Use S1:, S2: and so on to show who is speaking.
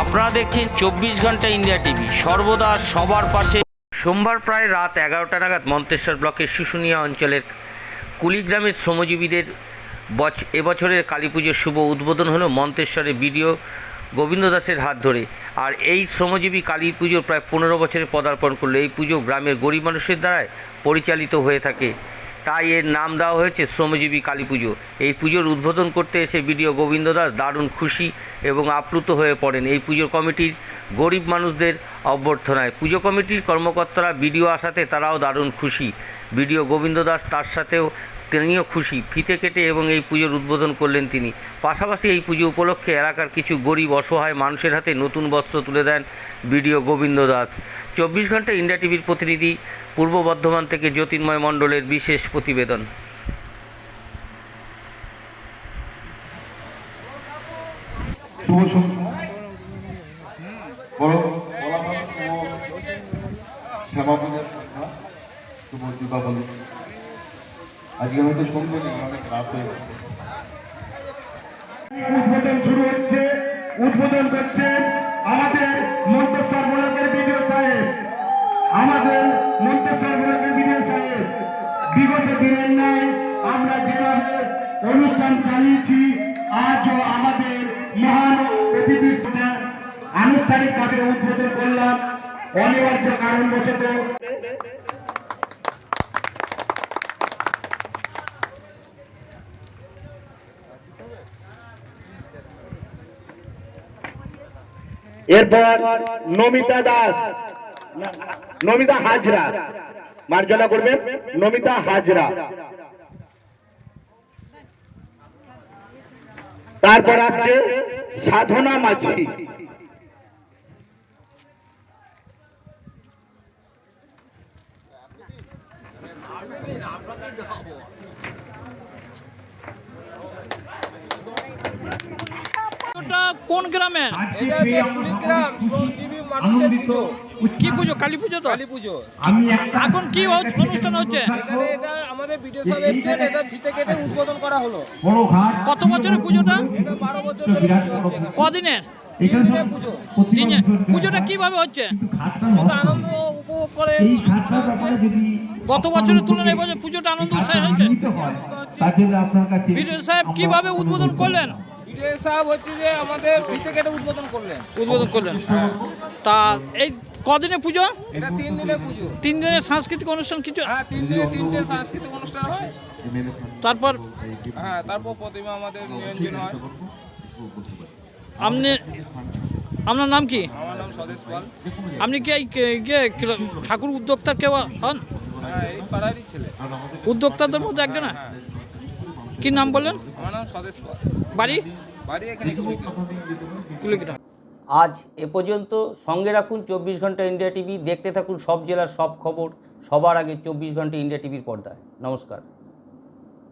S1: আপনারা দেখছেন চব্বিশ ঘণ্টা ইন্ডিয়া টিভি। সর্বদা সবার পাশে সোমবার প্রায় রাত এগারোটা নাগাদ মন্তেশ্বর ব্লকের শুশুনিয়া অঞ্চলের কুলিগ্রামের শ্রমজীবীদের বছ এবছরের কালী পুজোর শুভ উদ্বোধন হলো মন্তেশ্বরের বিডিও গোবিন্দ দাসের হাত ধরে। আর এই শ্রমজীবী কালী পুজো প্রায় পনেরো বছরে পদার্পণ করল। এই পুজো গ্রামের গরিব মানুষের দ্বারাই পরিচালিত হয়ে থাকে। তাই এর নাম দেওয়া হয়েছে শ্রমজীবী কালী পুজো। এই পুজোর উদ্বোধন করতে এসে বিডিও গোবিন্দ দাস দারুণ খুশি এবং আপ্লুত হয়ে পড়েন। এই পুজো কমিটির গরিব মানুষদের অভ্যর্থনায়। পুজো কমিটির কর্মকর্তারা বিডিও আসাতে তারাও দারুণ খুশি। বিডিও গোবিন্দ দাস তার সাথেও তিনিও খুশি। ফিতে কেটে এবং এই পুজোর উদ্বোধন করলেন তিনি। পাশাপাশি এই পুজো উপলক্ষে এলাকার কিছু গরিব, অসহায় মানুষের হাতে নতুন বস্ত্র তুলে দেন বিডিও গোবিন্দ দাস। চব্বিশ ঘণ্টা ইন্ডিয়া টিভির প্রতিনিধি, পূর্ব বর্ধমান থেকে জ্যোতির্ময় মণ্ডলের বিশেষ প্রতিবেদন।
S2: শুভ আজকে হয়তো সন্ধ্যে নেই অনেক রাত হয়ে
S3: উদ্বোধন শুরু হচ্ছে, উদ্বোধন করছে আমাদের মন্তেশ্বর ব্লকের বিডিও সাহেব। আমাদের সাহেব, বিগত দিনের ন্যায় আমরা যেভাবে অনুষ্ঠান চালিয়েছি, আজও আমাদের মহান অতিথির সাথে আনুষ্ঠানিকভাবে উদ্বোধন করলাম। অনিবার্য কারণবশত
S4: এরপর নমিতা দাস নমিতা হাজরা। মার্জনা করবেন নমিতা হাজরা। তারপর আসছে সাধনা মাঝি।
S5: ওটা কোন গ্রামের?
S6: এটা হচ্ছে কুড়িগ্রাম শ্রমজীবী মানুষের পুজো।
S5: কি পুজো? কালী পুজো তো?
S6: কালী পুজো।
S5: এখন কি অনুষ্ঠান হচ্ছে?
S6: এখানে এটা আমাদের বিডিও সাহেব এসেছেন এটা ভিতে কেটে উদ্বোধন করা হলো।
S5: কত বছরের পুজোটা?
S6: এটা বারো বছর ধরে পুজো হচ্ছে
S5: কদিনের?
S6: পুজো।
S5: পুজোটা কীভাবে হচ্ছে?
S6: পুজোটা আনন্দ উপভোগ করে
S5: গত বছরের তুলনায় এবছর পুজোটা আনন্দ উৎসাহ
S3: হয় কাছে
S5: বিডিও সাহেব কীভাবে উদ্বোধন করলেন?
S6: সাহেব হচ্ছে যে আমাদের উদ্বোধন করলেন।
S5: উদ্বোধন করলেন। তা এই কদিনের পুজো?
S6: এটা তিন দিনের পুজো।
S5: তিন দিনের সাংস্কৃতিক অনুষ্ঠান কিছু?
S6: হ্যাঁ তিন দিনে তিনটে সাংস্কৃতিক অনুষ্ঠান হয়।
S5: তারপর?
S6: হ্যাঁ তারপর প্রতিমা আমাদের নিরঞ্জন হয়।
S5: আপনি আপনার নাম কি?
S6: আমার নাম স্বদেশ পাল।
S5: আপনি কি এই ঠাকুর উদ্যোক্তা কেউ হন?
S6: হ্যাঁ এই পাড়ারই ছেলে।
S5: উদ্যোক্তাদের মধ্যে একজন কি নাম বললেন?
S6: আমার নাম সদেশ পাল
S5: বাড়ি?
S6: বাড়ি এখানে
S5: কুলিগ্রাম
S1: আজ এ পর্যন্ত সঙ্গে রাখুন চব্বিশ ঘণ্টা ইন্ডিয়া টিভি দেখতে থাকুন সব জেলার সব খবর সবার আগে চব্বিশ ঘণ্টা ইন্ডিয়া টিভির পর্দায়। নমস্কার।